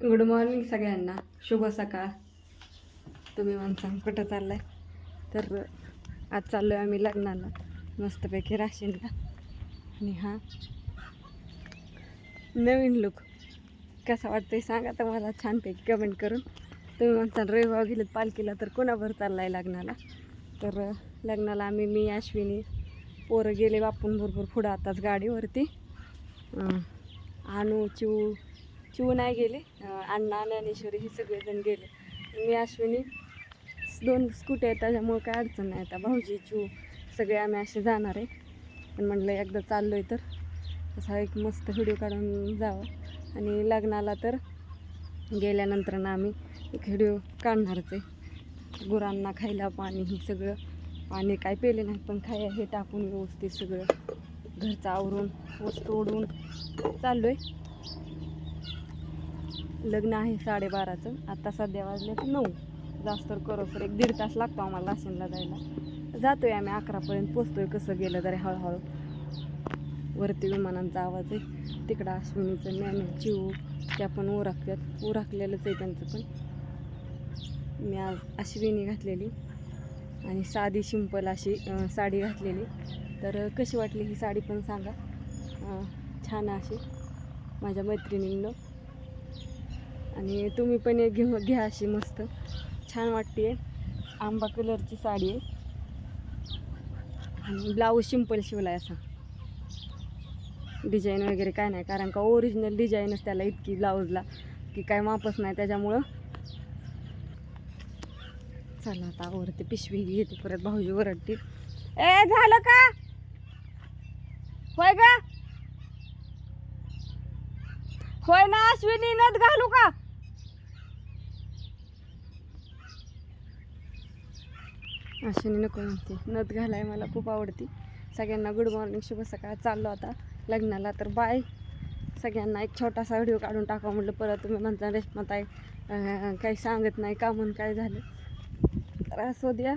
Good morning सगळ्यांना. शुभ सकाळ. तुम्ही माणसां कुठं चाललाय? तर आज चाललो आहे आम्ही लग्नाला मस्तपैकी राशीनला आणि हा नवीन लुक कसा वाटतंय सांगा तर मला छानपैकी कमेंट करून. तुम्ही म्हणता रविवार गेलेत पालखीला तर कोणावर चाललाय लग्नाला? तर लग्नाला आम्ही मी अश्विनी पोरं गेले बापून भरपूर पुढं आताच गाडीवरती. आणू चिऊ चिऊ नाही गेले. अण्णा ज्ञानेश्वरी हे सगळेजण गेले. मी अश्विनी दोन स्कूटी आहेत त्याच्यामुळं काय अडचण नाही. आता भाऊजी चिव सगळे आम्ही असे जाणार आहे. पण म्हटलं एकदा चाललो आहे तर. असा एक मस्त व्हिडिओ काढून जावं. आणि लग्नाला तर गेल्यानंतर ना आम्ही एक व्हिडिओ काढणारच आहे. गुरांना खायला पाणी हे सगळं. पाणी काय पेले नाही पण खाय हे टाकून व्यवस्थित सगळं. घरचं आवरून वस्तू ओढून चाललो आहे लग्न आहे साडेबाराचं. आत्ता सध्या वाजले तर नऊ. जास्त तर एक दीड तास लागतो आम्हाला राशीनला जायला. जातोय आम्ही अकरापर्यंत पोचतोय कसं गेलं तरी हळूहळू. वरती विमानांचा आवाज आहे. तिकडं अश्विनीचं ज्ञान चिऊ त्या पण ओरखतात ओरखलेलंच आहे त्यांचं पण. मी आज अश्विनी घातलेली आणि साधी सिंपल अशी साडी घातलेली. तर कशी वाटली ही साडी पण सांगा. छान अशी. माझ्या मैत्रिणींना. आणि तुम्ही पण एक घेऊ घ्या अशी मस्त. छान वाटते आंबा कलरची साडी आहे. आणि ब्लाऊज सिंपल शिवला आहे असा. डिझाईन वगैरे काय नाही कारण का ओरिजिनल डिझाईनच त्याला इतकी ब्लाऊजला की काय मापच नाही त्याच्यामुळं. चला आता आवडते पिशवी घेते परत भाऊजी ओरडतील. ए झालं का? होय का होय ना अश्विनी नद घालू का? अशाने नको म्हणते. नथ घालाय मला खूप आवडती. सगळ्यांना गुड मॉर्निंग शुभ सकाळ. चाललो आता लग्नाला. तर बाय सगळ्यांना एक छोटासा व्हिडिओ काढून टाका म्हटलं परत तुम्ही म्हणता रेश्माताई अं, काही सांगत नाही. का म्हणून काय झालं? तर असो द्या.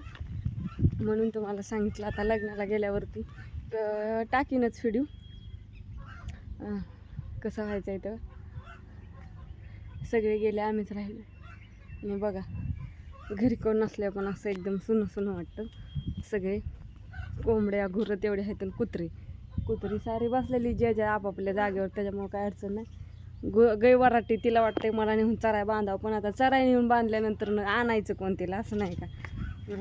म्हणून तुम्हाला सांगितलं आता लग्नाला गेल्यावरती. टाकीनच व्हिडिओ कसं व्हायचं आहे तर सगळे गेले आम्हीच राहिलो. आणि बघा. घरी कोण नसल्या पण असं एकदम सुनं सुनं वाटतं. सगळे कोंबड्या घुरं तेवढे आहेत आणि कुत्री. कुत्री सारी बसलेली ज्या ज्या आपापल्या जागेवर त्याच्यामुळं काय अडचण नाही. ग गै वराटी तिला वाटतंय मला नेऊन चराय बांधावं पण आता चराय नेऊन बांधल्यानंतर न आणायचं कोण तिला असं नाही का?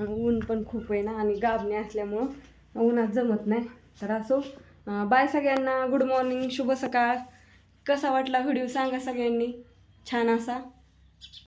ऊन पण खूप आहे ना आणि गाबणे असल्यामुळं उन्हात जमत नाही. तर असो. बाय सगळ्यांना. गुड मॉर्निंग शुभ सकाळ. कसा वाटला व्हिडिओ सांगा सगळ्यांनी. छान असा.